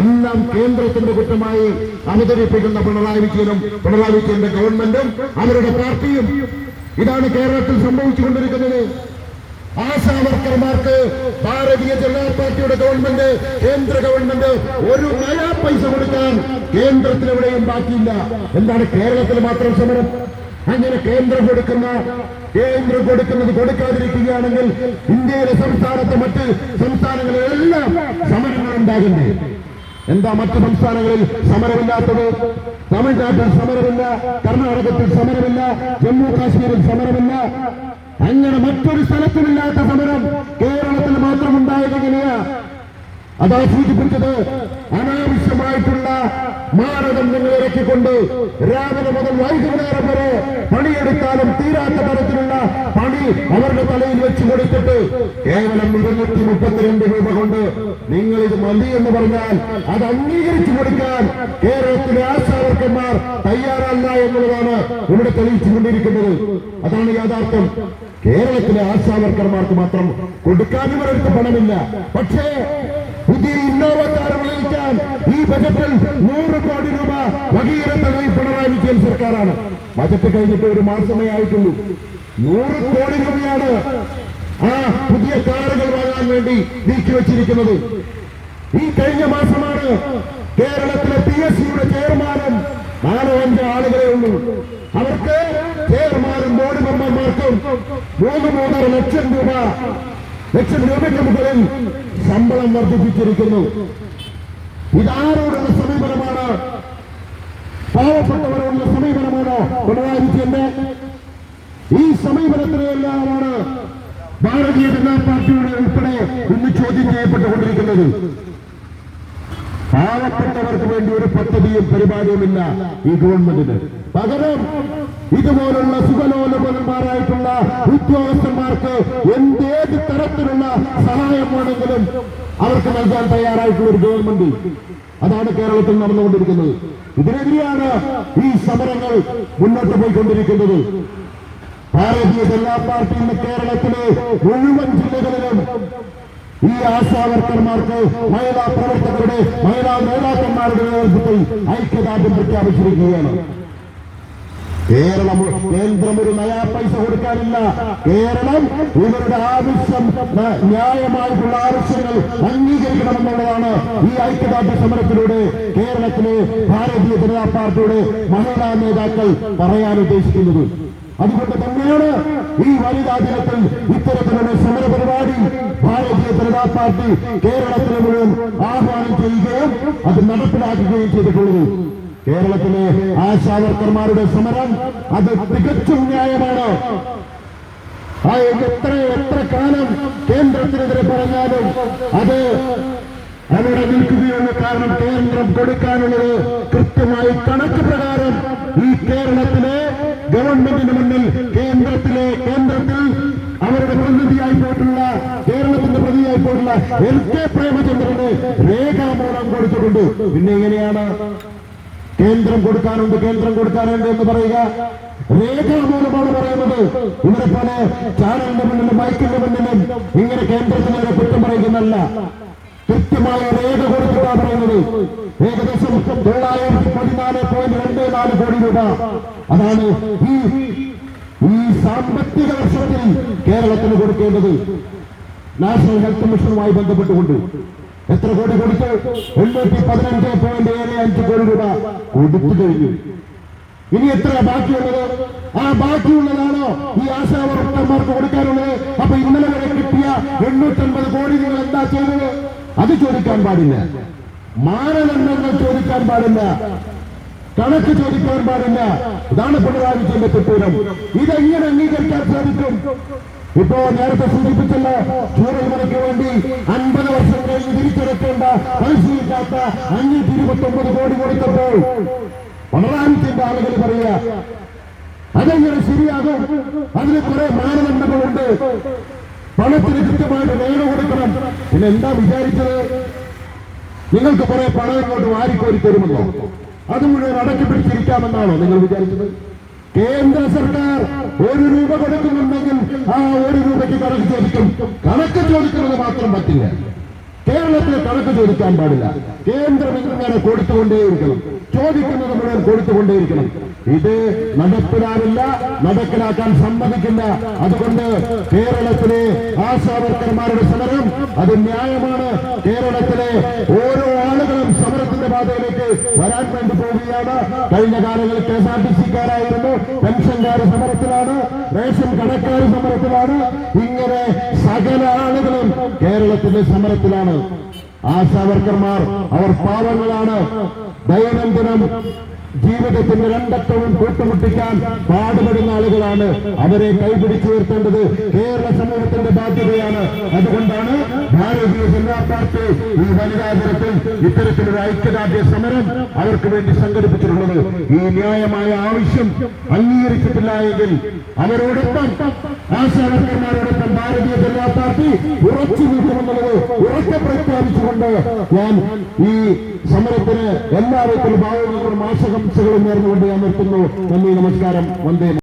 എല്ലാം കേന്ദ്രത്തിന്റെ കുറ്റമായി അവതരിപ്പിക്കുന്ന പിണറായി വിജയനും പിണറായി വിജയന്റെ ഗവൺമെന്റും അവരുടെ പാർട്ടിയും ഇതാണ് കേരളത്തിൽ സംഭവിച്ചുകൊണ്ടിരിക്കുന്നത്. ആശാവർക്കർമാർക്ക് ഭാരതീയ ജനതാ പാർട്ടിയുടെ ഗവൺമെന്റ് കേന്ദ്ര ഗവൺമെന്റ് ഒരു നയാ പൈസ കൊടുക്കാൻ കേന്ദ്രത്തിൽ എവിടെയും ബാക്കിയില്ല. എന്താണ് കേരളത്തിൽ മാത്രം സമരം? അങ്ങനെ കേന്ദ്രം കൊടുക്കുന്ന കേന്ദ്രം കൊടുക്കുന്നത് കൊടുക്കാതിരിക്കുകയാണെങ്കിൽ ഇന്ത്യയിലെ സംസ്ഥാനത്തെ മറ്റ് സംസ്ഥാനങ്ങളിലെല്ലാം സമരങ്ങൾ ഉണ്ടാകണ്ടേ എന്താ മറ്റു സംസ്ഥാനങ്ങളിൽ സമരമില്ലാത്തത്? തമിഴ്നാട്ടിൽ സമരമില്ല കർണാടകത്തിൽ സമരമില്ല ജമ്മു കാശ്മീരിൽ സമരമില്ല. അങ്ങനെ മറ്റൊരു സ്ഥലത്തുമില്ലാത്ത സമരം കേരളത്തിൽ മാത്രം ഉണ്ടായത് എങ്ങനെയാ അതാ സൂചിപ്പിച്ചത്. മാനദണ്ഡങ്ങൾ ഇറക്കിക്കൊണ്ട് രാവിലെ മുതൽ വൈകുന്നേരം വരെ പണിയെടുത്താലും തീരാത്ത തരത്തിലുള്ള പണി അവരുടെ തലയിൽ വെച്ച് കൊടുത്തിട്ട് കേവലം ഇരുന്നൂറ്റി മുപ്പത്തിരണ്ട് രൂപ കൊണ്ട് നിങ്ങൾ ഇത് മതി എന്ന് പറഞ്ഞാൽ അത് അംഗീകരിച്ചു കൊടുക്കാൻ കേരളത്തിലെ ആശാവർക്കന്മാർ തയ്യാറല്ല എന്നുള്ളതാണ് ഇവിടെ തെളിയിച്ചുകൊണ്ടിരിക്കുന്നത്. അതാണ് യാഥാർത്ഥ്യം. കേരളത്തിലെ ആശാവർക്കന്മാർക്ക് മാത്രം കൊടുക്കാൻ ഇവരെടുത്ത് പണമില്ല. പക്ഷേ പുതിയ ഇന്നോവ കാർ ഈ ബജറ്റിൽ നൂറ് കോടി രൂപ വകീരത്തത് ഈ പിണറായി വിജയൻ സർക്കാരാണ്. ബജറ്റ് കഴിഞ്ഞിട്ട് ഒരു മാസമേ ആയിട്ടുള്ളൂ. നൂറ് കോടി രൂപയാണ് ആ പുതിയ കാറുകൾ വാങ്ങാൻ വേണ്ടി നീക്കി വെച്ചിരിക്കുന്നത്. ഈ കഴിഞ്ഞ മാസമാണ് കേരളത്തിലെ പി എസ് സിയുടെ ചെയർമാനും നാലോ അഞ്ചോ ആളുകളെ ഉള്ളൂ. അവർക്ക് ചെയർമാനും ബോർഡ് മെമ്പർമാർക്കും മൂന്ന് മൂന്നര ലക്ഷം രൂപ ലക്ഷം രൂപയ്ക്ക് മുകളിൽ ശമ്പളം വർദ്ധിപ്പിച്ചിരിക്കുന്നു. ഇതാരോടുള്ള സമീപനമാണ്? പാവപ്പെട്ടവരോടുള്ള സമീപനമാണ്? പിണറായി വിജയന്റെ ഈ സമീപനത്തിനെല്ലാമാണ് ഭാരതീയ ജനതാ പാർട്ടിയുടെ ഉൾപ്പെടെ ഇന്ന് ചോദ്യം ചെയ്യപ്പെട്ടുകൊണ്ടിരിക്കുന്നത്. പാവപ്പെട്ടവർക്ക് വേണ്ടി ഒരു പദ്ധതിയും പരിപാടിയുമില്ല ഈ ഗവൺമെന്റിന്. പകരം ഇതുപോലുള്ള സുഖലോലപന്മാരായിട്ടുള്ള ഉദ്യോഗസ്ഥന്മാർക്ക് എന്തേത് തരത്തിലുള്ള സഹായം വേണമെങ്കിലും അവർക്ക് നൽകാൻ തയ്യാറായിട്ടുള്ള ഒരു ഗവൺമെന്റ് അതാണ് കേരളത്തിൽ നടന്നുകൊണ്ടിരിക്കുന്നത്. ഇതിനെതിരെയാണ് ഈ സമരങ്ങൾ മുന്നോട്ട് പോയിക്കൊണ്ടിരിക്കുന്നത്. ഭാരതീയ ജനതാ പാർട്ടി ഇന്ന് കേരളത്തിലെ മുഴുവൻ ജില്ലകളിലും ഈ ആശാവർക്കർമാർക്ക് മഹിളാ പ്രവർത്തകരുടെ മഹിളാ നേതാക്കന്മാരുടെ നേതൃത്വത്തിൽ ഐക്യദാർഢ്യം പ്രഖ്യാപിച്ചിരിക്കുകയാണ്. കേരളം കേന്ദ്രം ഒരു നയാ പൈസ കൊടുക്കാനില്ല. കേരളം ഇവരുടെ ആവശ്യം ന്യായമായിട്ടുള്ള ആവശ്യങ്ങൾ അംഗീകരിക്കണമെന്നുള്ളതാണ് ഈ ഐക്യദാർഢ്യ സമരത്തിലൂടെ കേരളത്തിലെ ഭാരതീയ ജനതാ പാർട്ടിയുടെ മഹിളാ നേതാക്കൾ പറയാൻ ഉദ്ദേശിക്കുന്നത് അതുകൊണ്ട് തന്നെയാണ് ഈ വനിതാ ദിനത്തിൽ ഇത്തരത്തിലുള്ള സമര പരിപാടി ഭാരതീയ ജനതാ പാർട്ടി കേരളത്തിലെ മുഴുവൻ ആഹ്വാനം ചെയ്യുകയും അത് നടപ്പിലാക്കുകയും ചെയ്തിട്ടുള്ളത്. കേരളത്തിലെ ആശാവർക്കർമാരുടെ സമരം അത് തികച്ചും ന്യായമാണ്. എത്ര എത്ര കാലം കേന്ദ്രത്തിനെതിരെ പറഞ്ഞാലും അത് അവിടെ നിൽക്കുകയുള്ള കാരണം കേന്ദ്രം കൊടുക്കാനുള്ളത് കൃത്യമായി കണക്ക് പ്രകാരം ഈ കേരളത്തിലെ പോയിട്ടുള്ള എൽ കെ പ്രേമചന്ദ്രന് രേഖാമൂലം കൊടുത്തിട്ടുണ്ട്. പിന്നെ എങ്ങനെയാണ്? കേന്ദ്രം കൊടുക്കാനുണ്ട് കേന്ദ്രം കൊടുക്കാനുണ്ട് എന്ന് പറയുക. രേഖാമൂലമാണ് പറയുന്നത്. ഇവരെ പോലെ ചാനലിന്റെ മുന്നിലും മൈക്കിന്റെ മുന്നിലും ഇങ്ങനെ കേന്ദ്രത്തിനെ കുറ്റം പറയുന്നല്ല കൃത്യമായ രേഖ കൊടുത്തിട്ടാണ് പറയുന്നത്. ഏകദേശം തൊള്ളായിരത്തി പതിനാല് പോയിന്റ് രണ്ട് നാല് കോടി രൂപ. അതാണ് ഈ സാമ്പത്തിക വർഷത്തിൽ കേരളത്തിന് കൊടുക്കേണ്ടത്. നാഷണൽ ഹെൽത്ത് മിഷനുമായി ബന്ധപ്പെട്ടുകൊണ്ട് എത്ര കോടി കൊടുത്ത് എണ്ണൂറ്റി പതിനഞ്ച് പോയിന്റ് ഏഴ് അഞ്ച് കോടി രൂപ കൊടുത്തു കഴിഞ്ഞു. ഇനി എത്ര ബാക്കിയുള്ളത്? ആ ബാക്കിയുള്ളതാണോ ഈ ആശാവർക്കന്മാർക്ക് കൊടുക്കാനുള്ളത്? അപ്പൊ ഇന്നലെ വരെ കിട്ടിയ എണ്ണൂറ്റൻപത് കോടി നിങ്ങൾ എന്താ ചെയ്തത്? അത് ചോദിക്കാൻ പാടില്ല. മാനദണ്ഡങ്ങൾ ചോദിക്കാൻ പാടില്ല. കണക്ക് ചോദിക്കാൻ പാടില്ല. ഇതാണ് പിണറായി വിജയന്റെ കുറ്റൂരം ഇതെങ്ങനെ അംഗീകരിക്കാൻ സാധിക്കും? ഇപ്പോ നേരത്തെ സൂചിപ്പിച്ചല്ലോ ചൂരൽമലയ്ക്ക് വേണ്ടി അൻപത് വർഷം കഴിഞ്ഞ് തിരിച്ചെടുക്കേണ്ട പരിശീലിക്കാത്ത അഞ്ഞൂറ്റി ഇരുപത്തി ഒമ്പത് കോടി കൊടുത്തപ്പോൾ വിജയന്റെ ആളുകൾ പറയുക അതെങ്ങനെ ശരിയാകും? അതിന് കുറെ മാനദണ്ഡങ്ങളുണ്ട് പണത്തിന് കൃത്യമായിട്ട് രേഖ കൊടുക്കണം. പിന്നെ എന്താ വിചാരിച്ചത്? നിങ്ങൾക്ക് കുറെ പണം ഇങ്ങോട്ട് വാരിക്കോരി തരുമെന്നോ? അത് മുഴുവൻ അടക്കി പിടിച്ചിരിക്കാമെന്നാണോ നിങ്ങൾ വിചാരിച്ചത്? കേന്ദ്ര സർക്കാർ ഒരു രൂപ കൊടുക്കുന്നുണ്ടെങ്കിൽ ആ ഒരു രൂപയ്ക്ക് കണക്ക് ചോദിക്കും. കണക്ക് ചോദിക്കുന്നത് മാത്രം പറ്റില്ല. കേരളത്തിൽ കണക്ക് ചോദിക്കാൻ പാടില്ല. കേന്ദ്രം ഇങ്ങനെ കൊടുത്തുകൊണ്ടേയിരിക്കണം. ചോദിക്കുന്നത് മുഴുവൻ കൊടുത്തുകൊണ്ടേയിരിക്കണം. ഇത് നടപ്പിലാവില്ല നടപ്പിലാക്കാൻ സമ്മതിക്കില്ല. അതുകൊണ്ട് കേരളത്തിലെ ആശാവർക്കർമാരുടെ സമരം അത് ന്യായമാണ്. കേരളത്തിലെ ഓരോ ആളുകളും പാതയിലേക്ക് വരാൻ വേണ്ടി പോവുകയാണ്. കഴിഞ്ഞ കാലങ്ങളിൽ കെ എസ് ആർ ടി സിക്കാരായിരുന്നു പെൻഷൻകാർ സമരത്തിലാണ്. റേഷൻ കടക്കാർ സമരത്തിലാണ്. ഇങ്ങനെ സകല ആളുകളും കേരളത്തിന്റെ സമരത്തിലാണ്. ആശാവർക്കർമാർ അവർ പാവങ്ങളാണ്. ദൈനംദിനം ജീവിതത്തിന്റെ രണ്ടറ്റവും കൂട്ടുമുട്ടിക്കാൻ പാടുപെടുന്ന ആളുകളാണ്. അവരെ കൈപിടിച്ചു ഉയർത്തേണ്ടത് കേരള സമൂഹത്തിന്റെ ബാധ്യതയാണ്. അതുകൊണ്ടാണ് ഭാരതീയ ജനതാ പാർട്ടി ഈ വനിതാ ദിനത്തിൽ ഇത്തരത്തിലൊരു ഐക്യദാർഢ്യ സമരം അവർക്ക് വേണ്ടി സംഘടിപ്പിച്ചിട്ടുള്ളത് ഈ ന്യായമായ ആവശ്യം അംഗീകരിച്ചിട്ടില്ല എങ്കിൽ അവരോടൊപ്പം ആശാവർക്കന്മാരോടൊപ്പം ഭാരതീയ ജനതാ പാർട്ടി ഉറച്ചു നിൽക്കുമെന്നുള്ളത് ഉറക്കെ പ്രഖ്യാപിച്ചുകൊണ്ട് ഞാൻ ഈ സമരത്തിന് എല്ലാവർക്കും ഭാവങ്ങളും ആശംസകളും നേർന്നുകൊണ്ട് ഞാൻ നിർത്തുന്നു. നന്ദി നമസ്കാരം. വന്ദേ